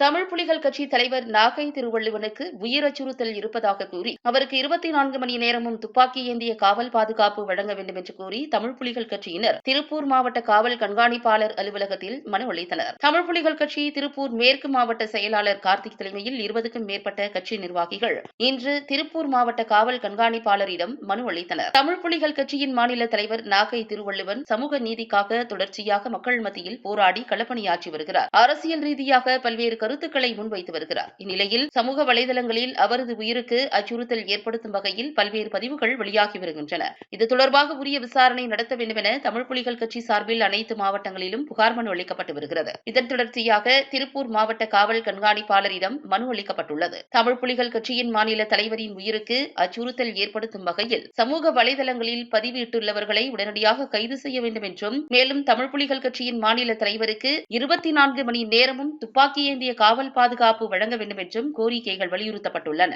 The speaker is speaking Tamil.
தமிழ் புலிகள் கட்சி தலைவர் நாகை திருவள்ளுவனுக்கு உயிர் அச்சுறுத்தல் இருப்பதாக கூறி அவருக்கு இருபத்தி நான்கு மணி நேரமும் துப்பாக்கி ஏந்திய காவல் பாதுகாப்பு வழங்க வேண்டும் என்று கூறி தமிழ் புலிகள் கட்சியினர் திருப்பூர் மாவட்ட காவல் கண்காணிப்பாளர் அலுவலகத்தில் மனு அளித்தனர். தமிழ் புலிகள் கட்சி திருப்பூர் மேற்கு மாவட்ட செயலாளர் கார்த்திக் தலைமையில் இருபதுக்கும் மேற்பட்ட கட்சி நிர்வாகிகள் இன்று திருப்பூர் மாவட்ட காவல் கண்காணிப்பாளரிடம் மனு அளித்தனர். தமிழ் புலிகள் கட்சியின் மாநில தலைவர் நாகை திருவள்ளுவன் சமூக நீதிக்காக தொடர்ச்சியாக மக்கள் மத்தியில் போராடி களப்பணியாற்றி வருகிறார். அரசியல் ரீதியாக பல்வேறு கருத்துக்களை முன்வைத்து வருகிறார். இந்நிலையில் சமூக வலைதளங்களில் அவரது உயிருக்கு அச்சுறுத்தல் ஏற்படுத்தும் வகையில் பல்வேறு பதிவுகள் வெளியாகி வருகின்றன. இது தொடர்பாக உரிய விசாரணை நடத்த வேண்டும் என தமிழ் புலிகள் கட்சி சார்பில் அனைத்து மாவட்டங்களிலும் புகார் மனு அளிக்கப்பட்டு வருகிறது. இதன் தொடர்ச்சியாக திருப்பூர் மாவட்ட காவல் கண்காணிப்பாளரிடம் மனு அளிக்கப்பட்டுள்ளது. தமிழ் புலிகள் கட்சியின் மாநில தலைவரின் உயிருக்கு அச்சுறுத்தல் ஏற்படுத்தும் வகையில் சமூக வலைதளங்களில் பதிவிட்டுள்ளவர்களை உடனடியாக கைது செய்ய வேண்டும் என்றும் மேலும் தமிழ் புலிகள் கட்சியின் மாநில தலைவருக்கு இருபத்தி நான்கு மணி நேரமும் துப்பாக்கி ஏந்திய காவல் பாதுகாப்பு வழங்க வேண்டும் என்றும் கோரிக்கைகள் வலியுறுத்தப்பட்டுள்ளன.